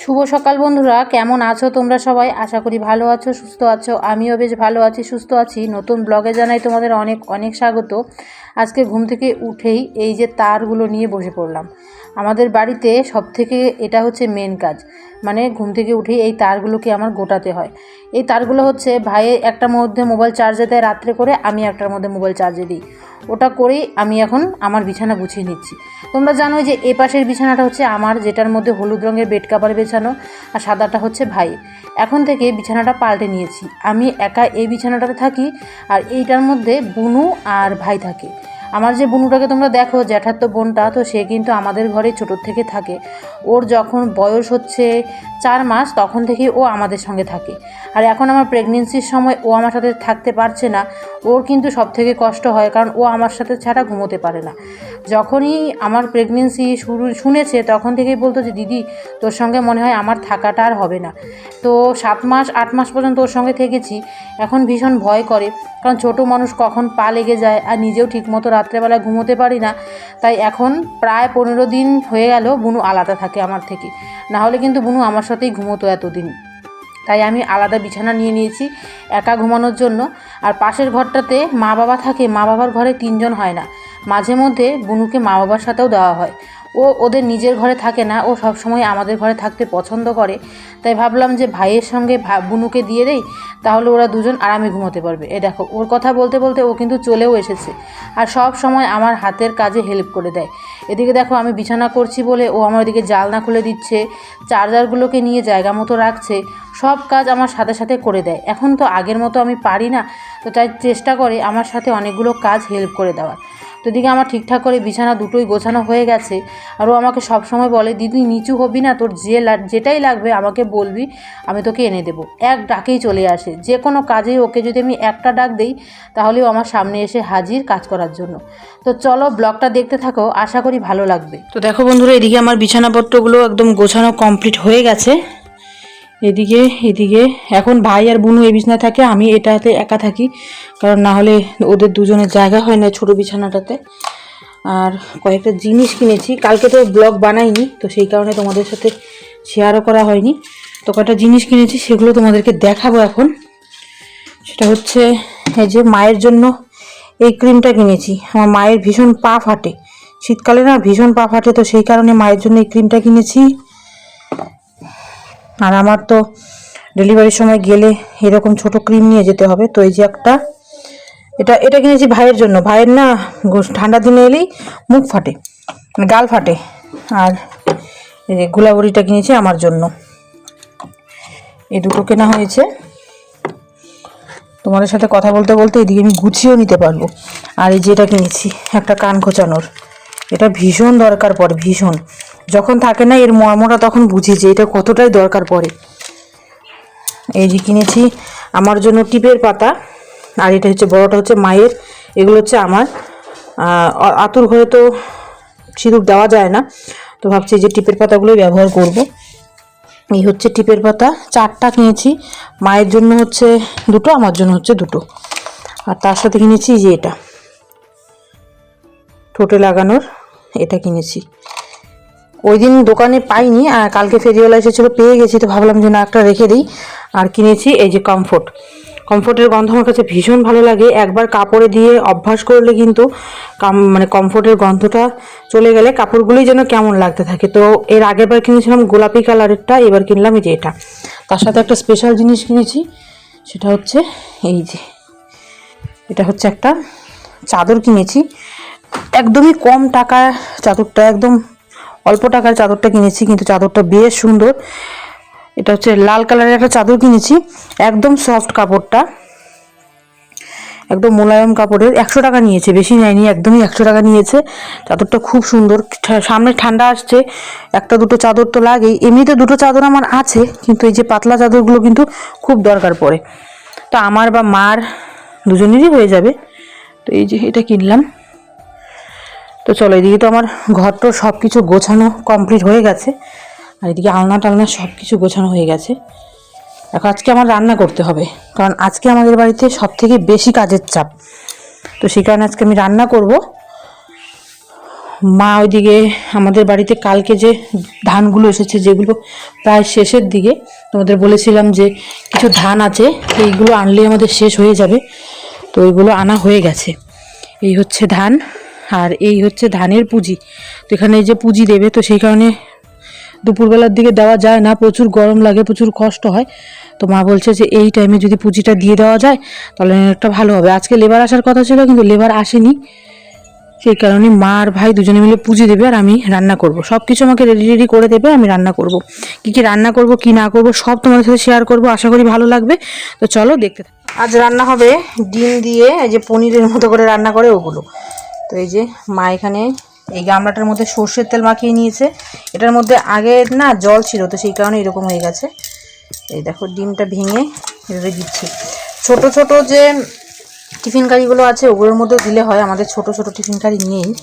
শুভ সকাল বন্ধুরা, কেমন আছো তোমরা সবাই? আশা করি ভালো আছো, সুস্থ আছো। আমিও বেশ ভালো আছি, সুস্থ আছি। নতুন ব্লগে জানাই তোমাদের অনেক অনেক স্বাগত। আজকে ঘুম থেকে উঠেই এই যে তারগুলো নিয়ে বসে পড়লাম। আমাদের বাড়িতে সব থেকে এটা হচ্ছে মেন কাজ। মানে ঘুম থেকে উঠে এই তারগুলোকে আমার গোটাতে হয়। এই তারগুলো হচ্ছে ভাইয়ের একটার মধ্যে মোবাইল চার্জে দেয় রাত্রে করে, আমি একটার মধ্যে মোবাইল চার্জে দিই। ওটা করেই আমি এখন আমার বিছানা গুছিয়ে নিচ্ছি। তোমরা জানো যে এ পাশের বিছানাটা হচ্ছে আমার, যেটার মধ্যে হলুদ রঙের বেড কাভার বেছানো, আর সাদাটা হচ্ছে ভাই এখন থেকে বিছানাটা পাল্টে নিয়েছি। আমি একা এই বিছানাটাতে থাকি, আর এইটার মধ্যে বুনু আর ভাই থাকে। আমার যে বুনুটাকে তোমরা দেখো জ্যাঠাত্ত বোনটা, তো সে কিন্তু আমাদের ঘরে ছোটোর থেকে থাকে। ওর যখন বয়স হচ্ছে চার মাস, তখন থেকেই ও আমাদের সঙ্গে থাকে। আর এখন আমার প্রেগনেন্সির সময় ও আমার সাথে থাকতে পারছে না। ওর কিন্তু সব থেকে কষ্ট হয়, কারণ ও আমার সাথে ছাড়া ঘুমোতে পারে না। যখনই আমার প্রেগনেন্সি শুরু, শুনেছে, তখন থেকেই বলতো যে, দিদি, তোর সঙ্গে মনে হয় আমার থাকাটা আর হবে না। তো সাত মাস, আট মাস পর্যন্ত ওর সঙ্গে থেকেছি। এখন ভীষণ ভয় করে, কারণ ছোটো মানুষ কখন পা লেগে যায় আর নিজেও ঠিকমতো রাত্রেবেলা ঘুমোতে পারি না, তাই এখন প্রায় পনেরো দিন হয়ে গেল বুনু আলাদা থাকে আমার থেকে। না হলে কিন্তু বুনু আমার সাথেই ঘুমোতো এতদিন। তাই আমি আলাদা বিছানা নিয়ে নিয়েছি একা ঘুমানোর জন্য। আর পাশের ঘরটাতে মা বাবা থাকে, মা বাবার ঘরে তিনজন হয় না। মাঝে মধ্যে বুনুকে মা বাবার সাথেও দেওয়া হয়। ও ওদের নিজের ঘরে থাকে না, ও সবসময় আমাদের ঘরে থাকতে পছন্দ করে। তাই ভাবলাম যে ভাইয়ের সঙ্গে বুনুকে দিয়ে দেই, তাহলে ওরা দুজন আরামে ঘুমোতে পারবে। এ দেখো, ওর কথা বলতে বলতে ও কিন্তু চলেও এসেছে আর সব সময় আমার হাতের কাজে হেল্প করে দেয়। এদিকে দেখো আমি বিছানা করছি বলে ও আমার ওদিকে জালনা খুলে দিচ্ছে, চার্জারগুলোকে নিয়ে জায়গা মতো রাখছে, সব কাজ আমার সাথে সাথে করে দেয়। এখন তো আগের মতো আমি পারি না, তো তাই চেষ্টা করে আমার সাথে অনেকগুলো কাজ হেল্প করে দেওয়ার। তো এদিকে আমার ঠিকঠাক করে বিছানা দুটোই গোছানো হয়ে গেছে। আর ও আমাকে সব সময় বলে, দিদি, নিচু হবি না, তোর যে যেটাই লাগবে আমাকে বলবি, আমি তোকে এনে দেবো। এক ডাকেই চলে আসে। যে কোনো কাজেই ওকে যদি আমি একটা ডাক দিই তাহলেও আমার সামনে এসে হাজির কাজ করার জন্য। তো চলো ব্লগটা দেখতে থাকো, আশা করি ভালো লাগবে। তো দেখো বন্ধুরা, এদিকে আমার বিছানাপত্রগুলো একদম গোছানো কমপ্লিট হয়ে গেছে। এদিকে এদিকে। এখন ভাই আর বুনু এই বিছানায় থাকে, আমি এটাতে একা থাকি। কারণ না হলে ওদের দুজনের জায়গা হয় না ছোটো বিছানাটাতে। আর কয়েকটা জিনিস কিনেছি। কালকে তো ব্লগ বানাইনি, তো সেই কারণে তোমাদের সাথে শেয়ারও করা হয়নি। তো কয়েকটা জিনিস কিনেছি, সেগুলো তোমাদেরকে দেখাবো এখন। সেটা হচ্ছে, এই যে মায়ের জন্য এই ক্রিমটা কিনেছি। আমার মায়ের ভীষণ পা ফাটে। শীতকালে না ভীষণ পা ফাটে, তো সেই কারণে মায়ের জন্য এই ক্রিমটা কিনেছি। আর আমার তো ডেলিভারির সময় গেলে এরকম ছোট ক্রিম নিয়ে যেতে হবে। তো এই যে একটা, এটা এটা কিনেছি ভাইয়ের জন্য। ভাইয়ের না ঠান্ডার দিনে এলেই মুখ ফাটে মানে গাল ফাটে। আর এই যে গোলাবড়িটা কিনেছি আমার জন্য। এই দুটো কেনা হয়েছে। তোমাদের সাথে কথা বলতে বলতে এদিকে আমি গুছিয়েও নিতে পারব। আর এই যেটা কিনেছি, একটা কান খোঁচানোর। এটা ভীষণ দরকার পড়ে, ভীষণ। যখন থাকে না, এর মর্মটা তখন বুঝি যে এটা কতটাই দরকার পড়ে। এই যে কিনেছি, আমার জন্য টিপের পাতা, আর এটা হচ্ছে বড়টা হচ্ছে মায়ের, এগুলো হচ্ছে আমার। আতুর ঘরে তো সিঁদুর দেওয়া যায় না, তো ভাবছি যে টিপের পাতাগুলোই ব্যবহার করব। এই হচ্ছে টিপের পাতা, চারটা কিনেছি, মায়ের জন্য হচ্ছে দুটো, আমার জন্য হচ্ছে দুটো। আর তার সাথে কিনেছি যে এটা, ঠোঁটে লাগানোর এটা কিনেছি। ওই দিন দোকানে পাইনি, আর কালকে ফেরিওয়ালা এসেছিল, পেয়ে গেছি, তো ভাবলাম যে না, একটা রেখে দিই। আর কিনেছি এই যে কমফোর্ট কমফোর্টের গন্ধ আমার কাছে ভীষণ ভালো লাগে। একবার কাপড়ে দিয়ে অভ্যাস করলে কিন্তু কাম মানে কমফোর্টের গন্ধটা চলে গেলে কাপড়গুলোই যেন কেমন লাগতে থাকে। তো এর আগের বার কিনেছিলাম গোলাপি কালারেরটা, এবার কিনলাম এই যে এটা। তার সাথে একটা স্পেশাল জিনিস কিনেছি, সেটা হচ্ছে এই যে, এটা হচ্ছে একটা চাদর কিনেছি। একদমই কম টাকা চাদরটা, একদম অল্প টাকার চাদরটা কিনেছি, কিন্তু চাদরটা বেশ সুন্দর। এটা হচ্ছে লাল কালারের একটা চাদর কিনেছি, একদম সফট কাপড়টা। একদম মোলায়ম কাপড়ের, একশো টাকা নিয়েছে, বেশি নেয়নি, একদমই একশো টাকা নিয়েছে। চাদরটা খুব সুন্দর সামনে ঠান্ডা আসছে, একটা দুটো চাদর তো লাগেই। এমনিতে দুটো চাদর আমার আছে, কিন্তু এই যে পাতলা চাদরগুলো কিন্তু খুব দরকার পড়ে। তো আমার বা মার দুজনেরই হয়ে যাবে। তো এই যে এটা কিনলাম। তো চলো, এদিকে তো আমার ঘর তো সব কিছু গোছানো কমপ্লিট হয়ে গেছে। আর এদিকে আলনা টালনা সব কিছু গোছানো হয়ে গেছে। এখন আজকে আমার রান্না করতে হবে, কারণ আজকে আমাদের বাড়িতে সব থেকে বেশি কাজের চাপ। তো সেই কারণে আজকে আমি রান্না করব। মা ওইদিকে আমাদের বাড়িতে কালকে যে ধানগুলো এসেছে, যেগুলো প্রায় শেষের দিকে, তোমাদের বলেছিলাম যে কিছু ধান আছে, এইগুলো আনলে আমাদের শেষ হয়ে যাবে। তো ওইগুলো আনা হয়ে গেছে। এই হচ্ছে ধান। আর এই হচ্ছে ধানের পুঁজি। তো এখানে যে পুঁজি দেবে, তো সেই কারণে দুপুরবেলার দিকে দেওয়া যায় না, প্রচুর গরম লাগে, প্রচুর কষ্ট হয়। তো মা বলছে যে এই টাইমে যদি পুঁজিটা দিয়ে দেওয়া যায়, তাহলে একটা ভালো হবে। আজকে লেবার আসার কথা ছিল, কিন্তু লেবার আসেনি। সেই কারণে মা আর ভাই দুজনে মিলে পুজো দেবে আর আমি রান্না করব। সব কিছু আমাকে রেডি রেডি করে দেবে, আমি রান্না করব। কী কী রান্না করব, কি না করব, সব তোমাদের সাথে শেয়ার করব, আশা করি ভালো লাগবে। তো চলো দেখতে আজ রান্না হবে ডিম দিয়ে, এই যে পনিরের মতো করে রান্না করে ওগুলো। তো এই যে মা এখানে এই গামলাটার মধ্যে সর্ষের তেল মাখিয়ে নিয়েছে। এটার মধ্যে আগে না জল ছিল, তো সেই কারণে এরকম হয়ে গেছে। এই দেখো, ডিমটা ভেঙে এভাবে দিচ্ছি। ছোট ছোট যে টিফিন কারিগুলো আছে, ওগুলোর মধ্যে দিলে হয়। আমাদের ছোট ছোট টিফিন কারি নেই।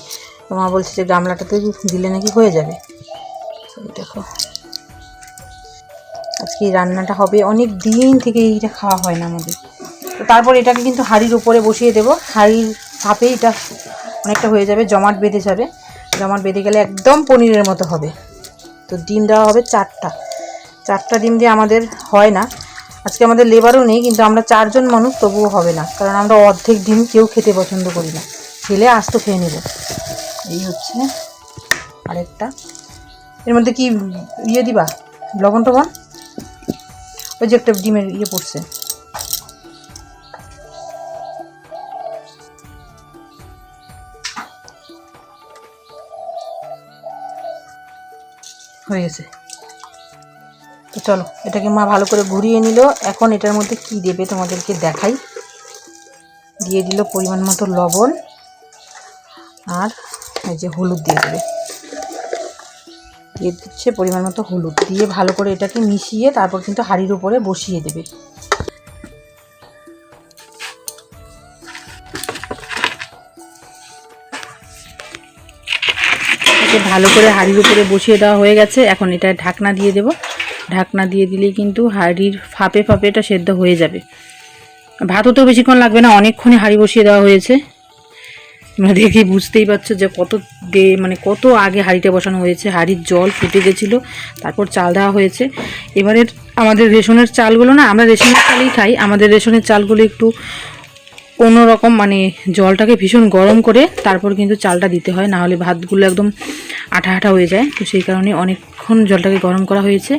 তো মা বলছে যে গামলাটাতে দিলে নাকি হয়ে যাবে। দেখো। আজকে এই রান্নাটা হবে। অনেক দিন থেকে এইটা খাওয়া হয় না আমাদের। তারপর এটাকে কিন্তু হাঁড়ির উপরে বসিয়ে দেবো। হাঁড়ির ভাপে এটা অনেকটা হয়ে যাবে, জমাট বেঁধে যাবে। জমাট বেঁধে গেলে একদম পনিরের মতো হবে। তো ডিম দেওয়া হবে চারটা। চারটা ডিম দিয়ে আমাদের হয় না। আজকে আমাদের লেবারও নেই, কিন্তু আমরা চারজন মানুষ, তবুও হবে না। কারণ আমরা অর্ধেক ডিম কেউ খেতে পছন্দ করি না। খেলে আস্ত খেয়ে নেব। এই হচ্ছে আরেকটা। এর মধ্যে কি ইয়ে দিবা? লবণ টবণ? ওই যে একটা ডিমের ইয়ে পড়ছে। হয়ে গেছে। তো চলো, এটাকে মা ভালো করে ঘুরিয়ে নিল। এখন এটার মধ্যে কি দেবে তোমাদেরকে দেখাই। দিয়ে দিল পরিমাণ মতো লবণ আর এই যে হলুদ দিয়ে দেবে। দিয়ে দিচ্ছে পরিমাণ মতো হলুদ। দিয়ে ভালো করে এটাকে মিশিয়ে তারপর কিন্তু হাঁড়ির উপরে বসিয়ে দেবে। ভালো করে হাঁড়ির উপরে বসিয়ে দেওয়া হয়ে গেছে। এখন এটা ঢাকনা দিয়ে দেব। ঢাকনা দিয়ে দিলেই কিন্তু হাঁড়ির ফাঁপে ফাঁপে এটা সেদ্ধ হয়ে যাবে। ভাতও তো বেশিক্ষণ লাগবে না, অনেকক্ষণই হাঁড়ি বসিয়ে দেওয়া হয়েছে। তোমরা দেখেই বুঝতেই পারছ যে কত দে মানে কত আগে হাঁড়িটা বসানো হয়েছে। হাঁড়ির জল ফুটে গেছিল, তারপর চাল দেওয়া হয়েছে। এবারের আমাদের রেশনের চালগুলো না, আমরা রেশনের চালই খাই। আমাদের রেশনের চালগুলো একটু অন্যরকম মানে জলটাকে ভীষণ গরম করে তারপর কিন্তু চালটা দিতে হয় না হলে ভাতগুলো একদম আঠা আঠা হয়ে যায়। তো সেই কারণে অনেকক্ষণ জলটাকে গরম করা হয়েছে।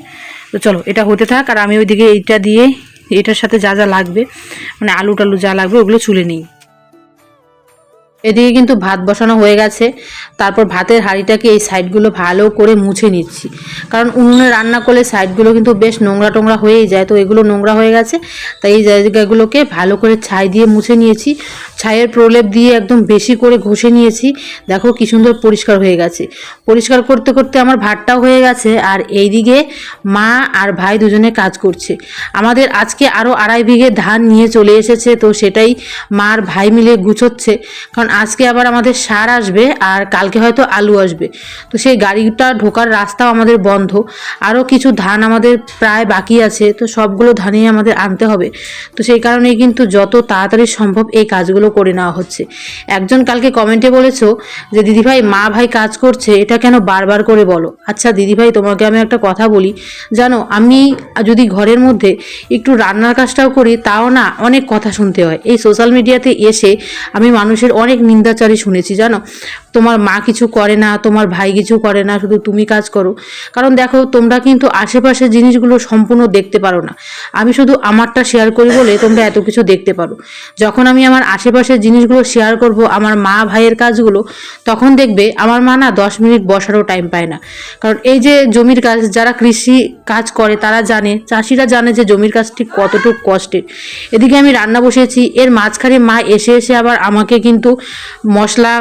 তো চলো, এটা হতে থাক আর আমি ওইদিকে এইটা দিয়ে, এটার সাথে যা যা লাগবে মানে আলু টালু যা লাগবে, ওগুলো চুলে নিই। এদিকে কিন্তু ভাত বসানো হয়ে গেছে। তারপর ভাতের হাঁড়িটাকে এই সাইডগুলো ভালো করে মুছে নিচ্ছি। কারণ উনুনে রান্না করলে সাইডগুলো কিন্তু বেশ নোংরা টোংরা হয়েই যায়। তো এগুলো নোংরা হয়ে গেছে। তাই এই জায়গাগুলোকে ভালো করে ছাই দিয়ে মুছে নিয়েছি। ছাইয়ের প্রলেপ দিয়ে একদম বেশি করে ঘষে নিয়েছি। দেখো কি সুন্দর পরিষ্কার হয়ে গেছে। পরিষ্কার করতে করতে আমার ভাতটাও হয়ে গেছে আর এইদিকে মা আর ভাই দুজনে কাজ করছে। আমাদের আজকে আরও আড়াই বিঘে ধান নিয়ে চলে এসেছে, তো সেটাই মা আর ভাই মিলে গুছোচ্ছে। কারণ আজকে আবার আমাদের সার আসবে আর কালকে হয়তো আলু আসবে। তো সেই গাড়িটা ঢোকার রাস্তাও আমাদের বন্ধ। আরও কিছু ধান আমাদের প্রায় বাকি আছে, তো সবগুলো ধানই আমাদের আনতে হবে। তো সেই কারণেই কিন্তু যত তাড়াতাড়ি সম্ভব এই কাজগুলো করে নেওয়া হচ্ছে। একজন কালকে কমেন্টে বলেছ যে, দিদিভাই, মা ভাই কাজ করছে, এটা কেন বারবার করে বলো? আচ্ছা দিদিভাই, তোমাকে আমি একটা কথা বলি। জানো, আমি যদি ঘরের মধ্যে একটু রান্নার কাজটাও করি, তাও না অনেক কথা শুনতে হয়। এই সোশ্যাল মিডিয়াতে এসে আমি মানুষের অনেক নিন্দাচারী শুনেছি, জানো? তোমার মা কিছু করে না, তোমার ভাই কিছু করে না, শুধু তুমি কাজ করো। কারণ দেখো, তোমরা কিন্তু আশেপাশের জিনিসগুলো সম্পূর্ণ দেখতে পারো না। আমি শুধু আমারটা শেয়ার করি বলে তোমরা এত কিছু দেখতে পারো। যখন আমি আমার আশেপাশের জিনিসগুলো শেয়ার করব, আমার মা ভাইয়ের কাজগুলো, তখন দেখবে আমার মা না দশ মিনিট বসারও টাইম পায় না। কারণ এই যে জমির কাজ, যারা কৃষি কাজ করে, তারা জানে, চাষিরা জানে যে জমির কাজ ঠিক কতটুকু কষ্টের। এদিকে আমি রান্না বসিয়েছি, এর মাঝখানে মা এসে এসে আবার আমাকে কিন্তু মশলা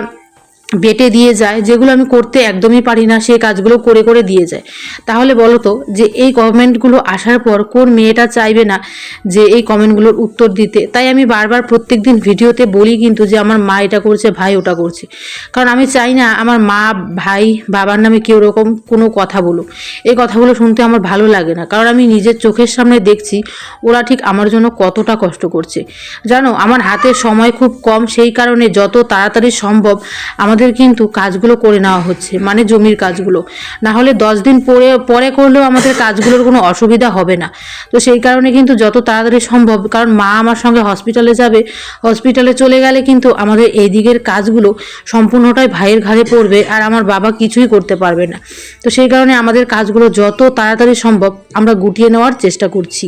বেটে দিয়ে যায়, যেগুলো আমি করতে একদমই পারি না, সেই কাজগুলো করে করে দিয়ে যায়। তাহলে বলো তো, যে এই কমেন্টগুলো আসার পর কোন মেয়েটা চাইবে না যে এই কমেন্টগুলোর উত্তর দিতে? তাই আমি বারবার প্রত্যেক দিন ভিডিওতে বলি কিন্তু যে আমার মা এটা করছে, ভাই ওটা করছে। কারণ আমি চাই না আমার মা, ভাই, বাবার নামে কেউ রকম কোনো কথা বলুক। এই কথাগুলো শুনতে আমার ভালো লাগে না। কারণ আমি নিজের চোখের সামনে দেখছি, ওরা ঠিক আমার জন্য কতটা কষ্ট করছে। জানো, আমার হাতে সময় খুব কম, সেই কারণে যত তাড়াতাড়ি সম্ভব আমাদের আমাদের কিন্তু কাজগুলো করে নেওয়া হচ্ছে মানে জমির কাজগুলো। না হলে দশ দিন পরে পরে করলেও আমাদের কাজগুলোর কোনো অসুবিধা হবে না। তো সেই কারণে কিন্তু যত তাড়াতাড়ি সম্ভব, কারণ মা আমার সঙ্গে হসপিটালে যাবে হসপিটালে চলে গেলে কিন্তু আমাদের এই দিকের কাজগুলো সম্পূর্ণটাই ভাইয়ের ঘাড়ে পড়বে আর আমার বাবা কিছুই করতে পারবে না। তো সেই কারণে আমাদের কাজগুলো যত তাড়াতাড়ি সম্ভব আমরা গুটিয়ে নেওয়ার চেষ্টা করছি।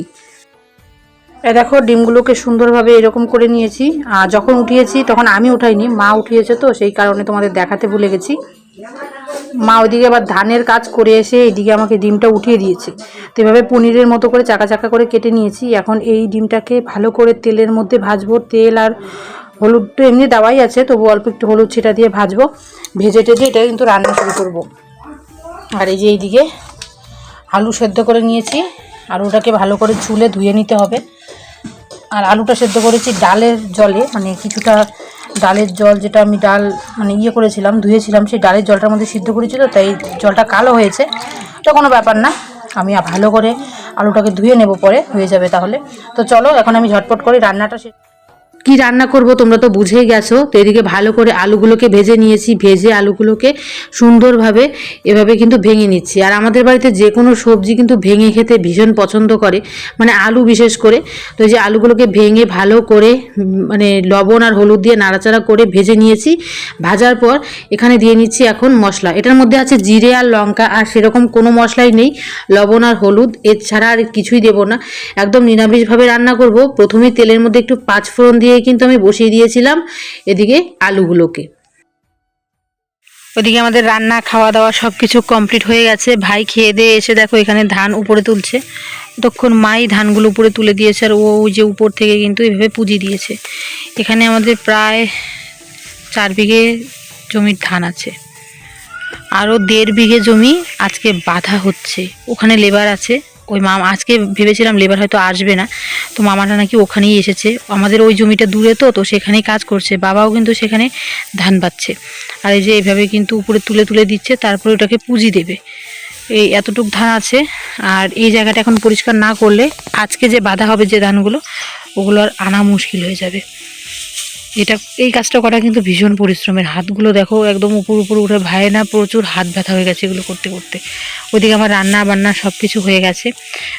এ দেখো, ডিমগুলোকে সুন্দরভাবে এরকম করে নিয়েছি। আর যখন উঠিয়েছি, তখন আমি উঠাইনি, মা উঠিয়েছে তো, সেই কারণে তোমাদের দেখাতে ভুলে গেছি। মা ওইদিকে আবার ধানের কাজ করে এসে এইদিকে আমাকে ডিমটা উঠিয়ে দিয়েছে। তো এভাবে পনিরের মতো করে চাকা চাকা করে কেটে নিয়েছি। এখন এই ডিমটাকে ভালো করে তেলের মধ্যে ভাজবো। তেল আর হলুদ তো এমনি দেওয়াই আছে, তবু অল্প একটু হলুদ ছিটা দিয়ে ভাজবো। ভেজে টেজে এটা কিন্তু রান্না শুরু করব। আর এই যে এইদিকে আলু সেদ্ধ করে নিয়েছি। আলুটাকে ভালো করে চুলে ধুয়ে নিতে হবে। আর আলুটা সেদ্ধ করেছি ডালের জলে মানে কিছুটা ডালের জল যেটা আমি ডাল মানে ইয়ে করেছিলাম, ধুয়েছিলাম, সেই ডালের জলটার মধ্যে সিদ্ধ করেছিল, তাই জলটা কালো হয়েছে। তো কোনো ব্যাপার না, আমি ভালো করে আলুটাকে ধুয়ে নেব পরে, হয়ে যাবে তাহলে। তো চলো, এখন আমি ঝটপট করি রান্নাটা কি রান্না করব তোমরা তো বুঝেই গেছো। তো এদিকে ভালো করে আলুগুলোকে ভেজে নিয়েছি, ভেজে আলুগুলোকে সুন্দরভাবে এভাবে কিন্তু ভেঙে নিচ্ছি। আর আমাদের বাড়িতে যে কোনো সবজি কিন্তু ভেঙে খেতে ভীষণ পছন্দ করে মানে আলু বিশেষ করে। তো এই যে আলুগুলোকে ভেঙে ভালো করে মানে লবণ আর হলুদ দিয়ে নাড়াচাড়া করে ভেজে নিয়েছি। ভাজার পর এখানে দিয়ে নিচ্ছি এখন মশলা। এটার মধ্যে আছে জিরে আর লঙ্কা, আর সেরকম কোনো মশলাই নেই। লবণ আর হলুদ, এছাড়া আর কিছুই দেবো না। একদম নিরামিষভাবে রান্না করব। প্রথমে তেলের মধ্যে একটু পাঁচফোড়ন দিয়ে কিন্তু আমি বসিয়ে দিয়েছিলাম এদিকে আলুগুলোকে। ওদিকে আমাদের রান্না খাওয়া দাওয়া সব কিছু কমপ্লিট হয়ে গেছে। ভাই খেয়ে দিয়ে এসে দেখো এখানে ধান উপরে তুলছে। তখন মাই ধানগুলো উপরে তুলে দিয়েছে আর ও যে উপর থেকে কিন্তু এভাবে পুঁজি দিয়েছে। এখানে আমাদের প্রায় চার বিঘে জমির ধান আছে। আরও দেড় বিঘে জমি আজকে বাধা হচ্ছে। ওখানে লেবার আছে। ওই মামা আজকে ভেবেছিলাম লেবার হয়তো আসবে না। তো মামাটা নাকি ওখানেই এসেছে। আমাদের ওই জমিটা দূরে তো তো সেখানেই কাজ করছে। বাবাও কিন্তু সেখানে ধান পাচ্ছে। আর এই যে এইভাবে কিন্তু উপরে তুলে তুলে দিচ্ছে, তারপরে ওটাকে পুঁজি দেবে। এই এতটুকু ধান আছে। আর এই জায়গাটা এখন পরিষ্কার না করলে আজকে যে বাধা হবে যে ধানগুলো, ওগুলো আর আনা মুশকিল হয়ে যাবে। এটা, এই কাজটা করা কিন্তু ভীষণ পরিশ্রমের। হাতগুলো দেখো, একদম উপর উপর উঠে ভাই না, প্রচুর হাত ব্যথা হয়ে গেছে এগুলো করতে করতে। ওইদিকে আমার রান্না বান্না সব কিছু হয়ে গেছে।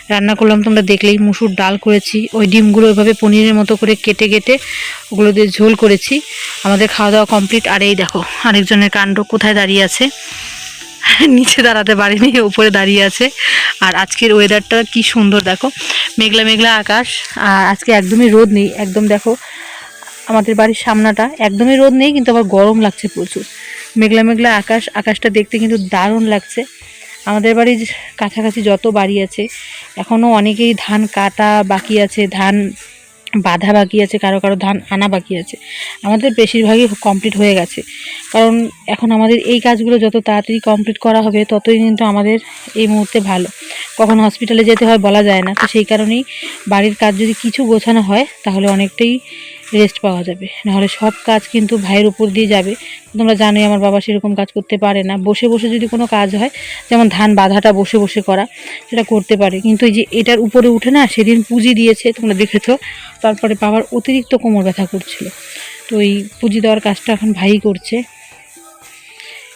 রান্না করলাম, তোমরা দেখলেই মুসুর ডাল করেছি। ওই ডিমগুলো ওইভাবে পনিরের মতো করে কেটে কেটে ওগুলো দিয়ে ঝোল করেছি। আমাদের খাওয়া দাওয়া কমপ্লিট। আর এই দেখো, আরেকজনের কাণ্ড কোথায় দাঁড়িয়ে আছে? নিচে দাঁড়াতে পারিনি, উপরে দাঁড়িয়ে আছে। আর আজকের ওয়েদারটা কি সুন্দর, দেখো। মেঘলা মেঘলা আকাশ। আর আজকে একদমই রোদ নেই। একদম দেখো আমাদের বাড়ির সামনাটা একদমই রোদ নেই, কিন্তু আবার গরম লাগছে প্রচুর। মেঘলা মেঘলা আকাশ, আকাশটা দেখতে কিন্তু দারুণ লাগছে। আমাদের বাড়ির কাছাকাছি যত বাড়ি আছে এখনও অনেকেই ধান কাটা বাকি আছে, ধান বাঁধা বাকি আছে, কারও কারও ধান আনা বাকি আছে। আমাদের বেশিরভাগই কমপ্লিট হয়ে গেছে। কারণ এখন আমাদের এই কাজগুলো যত তাড়াতাড়ি কমপ্লিট করা হবে, ততই কিন্তু আমাদের এই মুহূর্তে ভালো। কখন হসপিটালে যেতে হয় বলা যায় না। তো সেই কারণেই বাড়ির কাজ যদি কিছু গোছানো হয়, তাহলে অনেকটাই রেস্ট পাওয়া যাবে। নাহলে সব কাজ কিন্তু ভাইয়ের উপর দিয়ে যাবে। তোমরা জানোই আমার বাবা সেরকম কাজ করতে পারে না। বসে বসে যদি কোনো কাজ হয়, যেমন ধান বাঁধাটা বসে বসে করা, সেটা করতে পারে। কিন্তু এই যে এটার উপরে উঠে না, সেদিন পুঁজি দিয়েছে, তোমরা দেখেছ, তারপরে বাবার অতিরিক্ত কোমর ব্যথা করছিল। তো এই পুঁজি দেওয়ার কাজটা এখন ভাই করছে।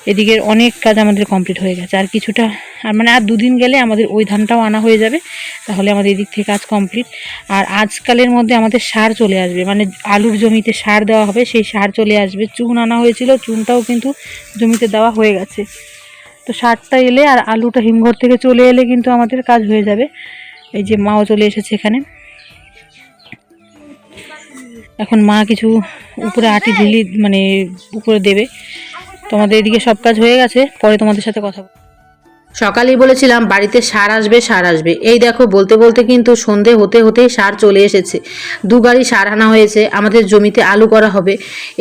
এদিকের অনেক কাজ আমাদের কমপ্লিট হয়ে গেছে। আর কিছুটা, আর মানে আর দুদিন গেলে আমাদের ওই ধানটাও আনা হয়ে যাবে। তাহলে আমাদের এদিক থেকে কাজ কমপ্লিট আর আজকালের মধ্যে আমাদের সার চলে আসবে। মানে আলুর জমিতে সার দেওয়া হবে, সেই সার চলে আসবে। চুন আনা হয়েছিল, চুনটাও কিন্তু জমিতে দেওয়া হয়ে গেছে। তো সারটা এলে আর আলুটা হিমঘর থেকে চলে এলে কিন্তু আমাদের কাজ হয়ে যাবে। এই যে মাও চলে এসেছে এখানে। এখন মা কিছু উপরে আটি ঢিলি মানে উপরে দেবে। তোমাদের এদিকে সব কাজ হয়ে গেছে পরে তোমাদের সাথে কথা। সকালেই বলেছিলাম, বাড়িতে সার আসবে সার আসবে। এই দেখো, বলতে বলতে কিন্তু সন্ধে হতে হতেই সার চলে এসেছে। দু গাড়ি সার আনা হয়েছে, আমাদের জমিতে আলু করা হবে।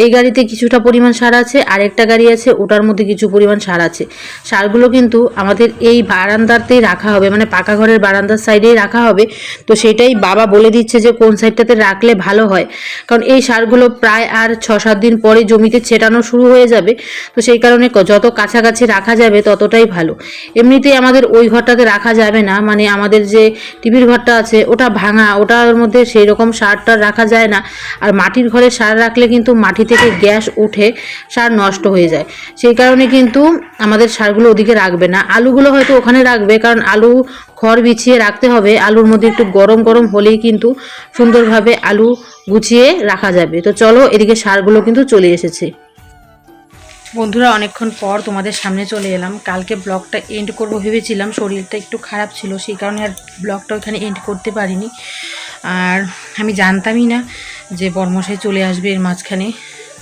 এই গাড়িতে কিছুটা পরিমাণ সার আছে, আরেকটা গাড়ি আছে, ওটার মধ্যে কিছু পরিমাণ সার আছে। সারগুলো কিন্তু আমাদের এই বারান্দাতেই রাখা হবে মানে পাকা ঘরের বারান্দার সাইডেই রাখা হবে। তো সেটাই বাবা বলে দিচ্ছে যে, কোন সাইডটাতে রাখলে ভালো হয়? কারণ এই সারগুলো প্রায় আর ছ সাত দিন পরে জমিতে ছেটানো শুরু হয়ে যাবে। তো সেই কারণে যত কাছাকাছি রাখা যাবে ততটাই ভালো। এমনিতেই আমাদের ওই ঘরটাতে রাখা যাবে না। মানে আমাদের যে টিভির ঘরটা আছে, ওটা ভাঙা, ওটার মধ্যে সেই রকম সারটা রাখা যায় না। আর মাটির ঘরে সার রাখলে কিন্তু মাটি থেকে গ্যাস উঠে সার নষ্ট হয়ে যায়। সেই কারণে কিন্তু আমাদের সারগুলো ওদিকে রাখবে না। আলুগুলো হয়তো ওখানে রাখবে, কারণ আলু খড় বিছিয়ে রাখতে হবে। আলুর মধ্যে একটু গরম গরম হলেই কিন্তু সুন্দরভাবে আলু গুছিয়ে রাখা যাবে। তো চলো এদিকে সারগুলো কিন্তু চলে এসেছে। বন্ধুরা, অনেকক্ষণ পর তোমাদের সামনে চলে এলাম। কালকে ব্লগটা এন্ড করব ভেবেছিলাম, শরীরটা একটু খারাপ ছিল, সেই কারণে আর ব্লগটা ওইখানে এন্ড করতে পারিনি। আর আমি জানতামই না যে বর্মশাই চলে আসবে এর মাঝখানে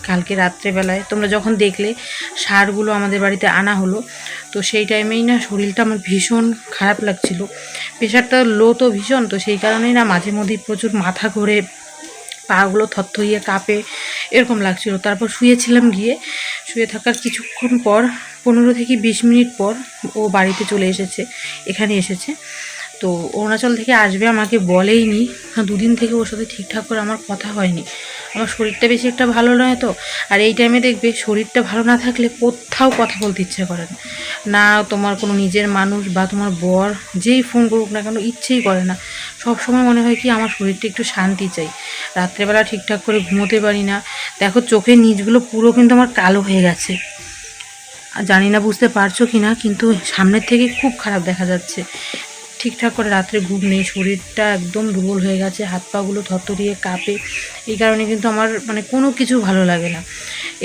কালকে রাত্রেবেলায়। তোমরা যখন দেখলে, সারগুলো আমাদের বাড়িতে আনা হলো, তো সেই টাইমেই না শরীরটা আমার ভীষণ খারাপ লাগছিল। প্রেশারটা লো তো ভীষণ, তো সেই কারণেই না মাঝে মধ্যেই প্রচুর মাথা ঘোরে পাগুলো থর থরথরিয়ে কাঁপে, এরকম লাগছিল। তারপর শুয়েছিলাম গিয়ে, শুয়ে থাকার কিছুক্ষণ পর, পনেরো থেকে বিশ মিনিট পর ও বাড়িতে চলে এসেছে, এখানে এসেছে। তো অরুণাচল থেকে আসবে আমাকে বলেইনি। দুদিন থেকে ওর সাথে ঠিকঠাক করে আমার কথা হয়নি। আমার শরীরটা বেশি একটা ভালো নয় তো, আর এই টাইমে দেখবে শরীরটা ভালো না থাকলে কোথাও কথা বলতে ইচ্ছে করে না। না তোমার কোনো নিজের মানুষ বা তোমার বর যেই ফোন করুক না কেন ইচ্ছেই করে না। সব সময় মনে হয় কি আমার শরীরটা একটু শান্তি চাই। রাত্রেবেলা ঠিকঠাক করে ঘুমোতে পারি না। দেখো চোখের নিচগুলো পুরো কিন্তু আমার কালো হয়ে গেছে। জানি না বুঝতে পারছ কি না কিন্তু সামনের থেকে খুব খারাপ দেখা যাচ্ছে। ঠিকঠাক করে রাত্রে ঘুম নেই, শরীরটা একদম দুর্বল হয়ে গেছে, হাত পাগুলো থরথরিয়ে কাঁপে। এই কারণে কিন্তু আমার মানে কোনো কিছু ভালো লাগে না।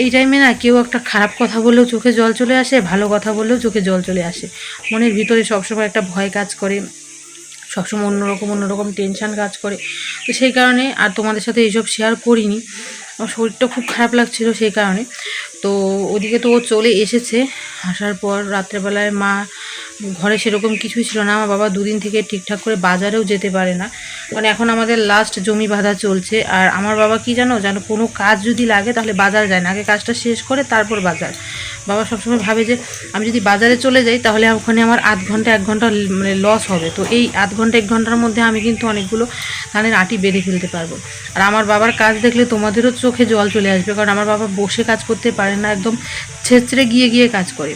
এই টাইমে না কেউ একটা খারাপ কথা বললেও চোখে জল চলে আসে, ভালো কথা বললেও চোখে জল চলে আসে। মনের ভিতরে সবসময় একটা ভয় কাজ করে, সবসময় অন্যরকম অন্যরকম টেনশান কাজ করে। তো সেই কারণে আর তোমাদের সাথে এইসব শেয়ার করিনি। আমার শরীরটা খুব খারাপ লাগছিল সেই কারণে। তো ওদিকে তো ও চলে এসেছে, আসার পর রাত্রেবেলায় মা ঘরে সেরকম কিছুই ছিল না। আমার বাবা দুদিন থেকে ঠিকঠাক করে বাজারেও যেতে পারে না। মানে এখন আমাদের লাস্ট জমি বাঁধা চলছে। আর আমার বাবা কি জানো জানো কোনো কাজ যদি লাগে তাহলে বাজার যায় না। আগে কাজটা শেষ করে তারপর বাজার। বাবা সবসময় ভাবে যে, আমি যদি বাজারে চলে যাই তাহলে ওখানে আমার আধ ঘণ্টা, এক ঘণ্টা মানে লস হবে। তো এই আধ ঘণ্টা, এক ঘণ্টার মধ্যে আমি কিন্তু অনেকগুলো ধানের আটি বেঁধে ফেলতে পারব। আর আমার বাবার কাজ দেখলে তোমাদেরও চোখে জল চলে আসবে। কারণ আমার বাবা বসে কাজ করতে পারে না, একদম ছেঁচড়ে গিয়ে গিয়ে কাজ করে।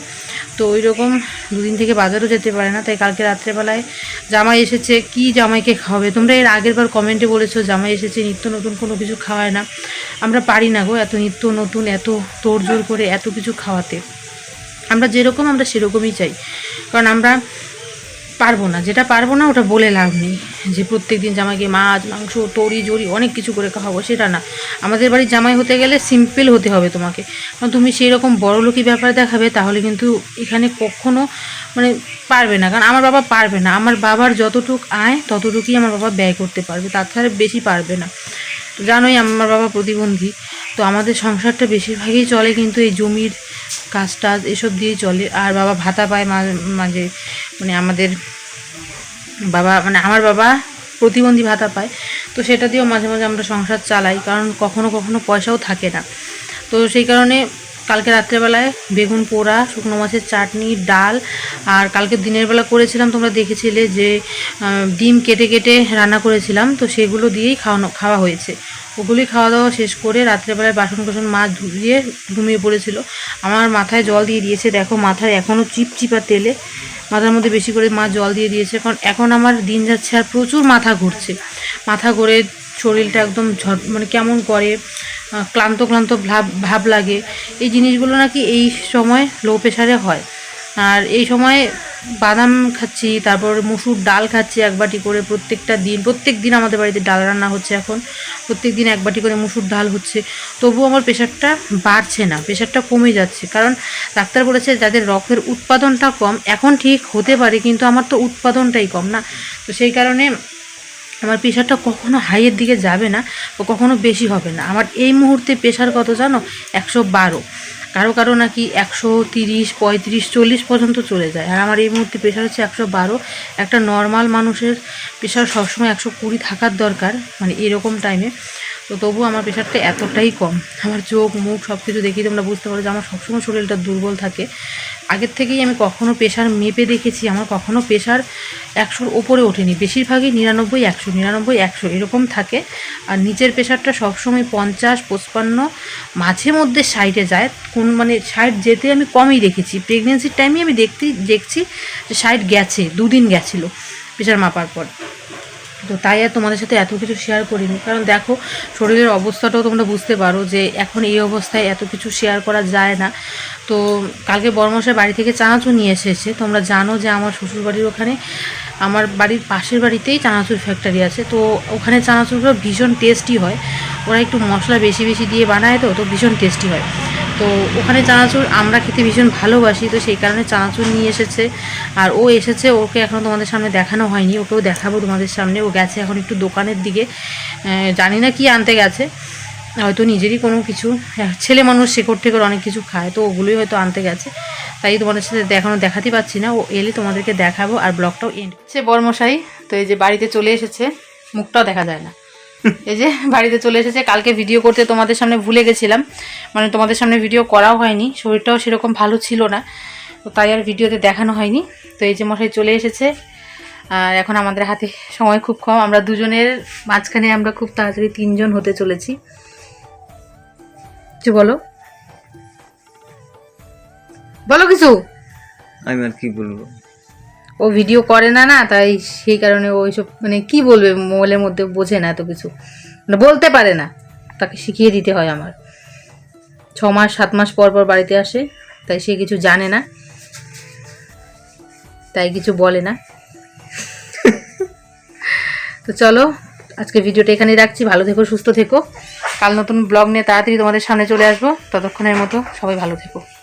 তো ওই রকম দুদিন থেকে বাজারও যেতে পারে না, তাই কালকে রাত্রেবেলায় জামাই এসেছে, কি জামাইকে খাওয়াবে? তোমরা এর আগের বার কমেন্টে বলেছ জামাই এসেছে, নিত্য নতুন কোনো কিছু খাওয়ায় না। আমরা পারি না গো এত নিত্য নতুন, এত তোড়জোড় করে এত কিছু খাওয়াতে। আমরা যেরকম, আমরা সেরকমই চাই। কারণ আমরা পারব না, যেটা পারব না ওটা বলে লাভ নেই। যে প্রত্যেক দিন জামাইকে মাছ, মাংস, তরি জড়ি অনেক কিছু করে খাওয়াবো, সেটা না। আমাদের বাড়ির জামাই হতে গেলে সিম্পল হতে হবে তোমাকে। কারণ তুমি সেই রকম বড়লোকি ব্যাপার দেখাবে, তাহলে কিন্তু এখানে কখনো মানে পারবে না। কারণ আমার বাবা পারবে না। আমার বাবার যতটুক আয়, ততটুকুই আমার বাবা ব্যয় করতে পারবে। থেকে বেশি পারবে না। তো জানোই আমার বাবা প্রতিবন্ধী। তো আমাদের সংসারটা বেশিরভাগই চলে কিন্তু এই জমির কাজ টাজ এসব দিয়েই চলে। আর বাবা ভাতা পায় মাঝে মানে আমাদের বাবা মানে আমার বাবা প্রতিবন্ধী ভাতা পায়। তো সেটা দিয়েও মাঝে মাঝে আমরা সংসার চালাই। কারণ কখনো কখনো পয়সাও থাকে না। তো সেই কারণে কালকে রাত্রেবেলায় বেগুন পোড়া, শুকনো মাছের চাটনি, ডাল আর কালকে দিনের বেলা করেছিলাম, তোমরা দেখেছিলে যে ডিম কেটে কেটে রান্না করেছিলাম। তো সেগুলো দিয়েই খাওয়ানো, খাওয়া হয়েছে। ওগুলি খাওয়া দাওয়া শেষ করে রাত্রেবেলায় বাসন কোসন মা ধুয়ে ঘুমিয়ে পড়েছিল। আমার মাথায় জল দিয়ে দিয়েছে। দেখো, মাথায় এখনও চিপচিপা তেলে। মাথার মধ্যে বেশি করে মা জল দিয়ে দিয়েছে। কারণ এখন আমার দিন যাচ্ছে আর প্রচুর মাথা ঘুরছে। মাথা ঘুরে শরীরটা একদম ঝট মানে কেমন করে ক্লান্ত ক্লান্ত ভাব ভাব লাগে। এই জিনিসগুলো নাকি এই সময় লো প্রেশারে হয়। আর এই সময় বাদাম খাচ্ছি, তারপর মুসুর ডাল খাচ্ছি এক বাটি করে প্রত্যেকটা দিন। প্রত্যেক দিন আমাদের বাড়িতে ডাল রান্না হচ্ছে এখন। প্রত্যেক দিন এক বাটি করে মুসুর ডাল হচ্ছে। তবুও আমার প্রেশারটা বাড়ছে না, প্রেশারটা কমে যাচ্ছে। কারণ ডাক্তার বলেছে যাদের রক্তের উৎপাদনটা কম, এখন ঠিক হতে পারে, কিন্তু আমার তো উৎপাদনটাই কম না। তো সেই কারণে আমার প্রেশারটা কখনো হাইয়ের দিকে যাবে না ও কখনো বেশি হবে না। আমার এই মুহূর্তে প্রেশার কত জানো? একশো বারো। কারও কারও নাকি একশো তিরিশ, পঁয়ত্রিশ, চল্লিশ পর্যন্ত চলে যায়। আর আমার এই মুহূর্তে প্রেশার হচ্ছে একশো বারো। একটা নর্মাল মানুষের প্রেশার সবসময় একশো কুড়ি থাকার দরকার মানে এরকম টাইমে তো তবু আমার প্রেশারটা এতটাই কম। আমার চোখ, মুখ সব কিছু দেখি তোমরা বুঝতে পারো যে আমার সবসময় শরীরটা দুর্বল থাকে। আগের থেকেই আমি কখনও প্রেশার মেপে দেখেছি, আমার কখনও প্রেশার একশোর ওপরে ওঠেনি। বেশিরভাগই নিরানব্বই, একশো নিরানব্বই, একশো এরকম থাকে। আর নিচের প্রেশারটা সবসময় পঞ্চাশ, পঁচপান্ন, মাঝে মধ্যে সাইডে যায়। কোন মানে সাইড যেতে আমি কমই দেখেছি। প্রেগনেন্সির টাইমে আমি দেখতে, দেখছি যে সাইড গেছে, দুদিন গেছিল প্রেশার মাপার পর। তো তাই আর তোমাদের সাথে এত কিছু শেয়ার করিনি। কারণ দেখো, শরীরের অবস্থাটাও তোমরা বুঝতে পারো যে এখন এই অবস্থায় এত কিছু শেয়ার করা যায় না। তো কালকে বর্মশাই বাড়ি থেকে চানাচুর নিয়ে এসেছে। তোমরা জানো যে আমার শ্বশুরবাড়ির ওখানে, আমার বাড়ির পাশের বাড়িতেই চানাচুর ফ্যাক্টরি আছে। তো ওখানে চানাচুরগুলো ভীষণ টেস্টি হয়। ওরা একটু মশলা বেশি বেশি দিয়ে বানায় তো তো ভীষণ টেস্টি হয়। তো ওখানে চানাচুর আমরা খেতে ভীষণ ভালোবাসি, তো সেই কারণে চানাচুর নিয়ে এসেছে। আর ও এসেছে, ওকে এখনও তোমাদের সামনে দেখানো হয়নি, ওকেও দেখাবো তোমাদের সামনে। ও গেছে এখন একটু দোকানের দিকে জানি না কি আনতে গেছে। হয়তো নিজেরই কোনো কিছু ছেলে মানুষ শেকড় টেকড় অনেক কিছু খায়, তো ওগুলোই হয়তো আনতে গেছে। তাই তোমাদের সাথে দেখানো দেখাতে পাচ্ছি না, ও এলে তোমাদেরকে দেখাবো, আর ব্লগটাও এন্ড সে বর্মশাই, তো এই যে বাড়িতে চলে এসেছে, মুখটাও দেখা যায় না। এই যে বাড়িতে চলে এসেছে, কালকে ভিডিও করতে তোমাদের সামনে ভুলে গেছিলাম। মানে তোমাদের সামনে ভিডিও করাও হয়নি, শরীরটাও সেরকম ভালো ছিল না, তো তাই আর ভিডিওতে দেখানো হয়নি। তো এই যে মশাই চলে এসেছে, আর এখন আমাদের হাতে সময় খুব কম, আমরা দুজনের মাঝখানে আমরা খুব তাড়াতাড়ি তিনজন হতে চলেছি। কিছু বলো? বলো কিছু? আমি আর কি বলব? ও ভিডিও করে না না তাই সেই কারণে ওইসব মানে কি বলবে মোবাইলের মধ্যে বোঝে না এত কিছু। মানে বলতে পারে না তাকে শিখিয়ে দিতে হয় আমার। ছ মাস সাত মাস পর পর বাড়িতে আসে তাই সে কিছু জানে না। তাই কিছু বলে না। তো চলো আজকে ভিডিওটা এখানেই রাখছি। ভালো থেকো সুস্থ থেকো। কাল নতুন ব্লগ নিয়ে তাড়াতাড়ি তোমাদের সামনে চলে আসব। ততক্ষণের মতো সবাই ভালো থেকো।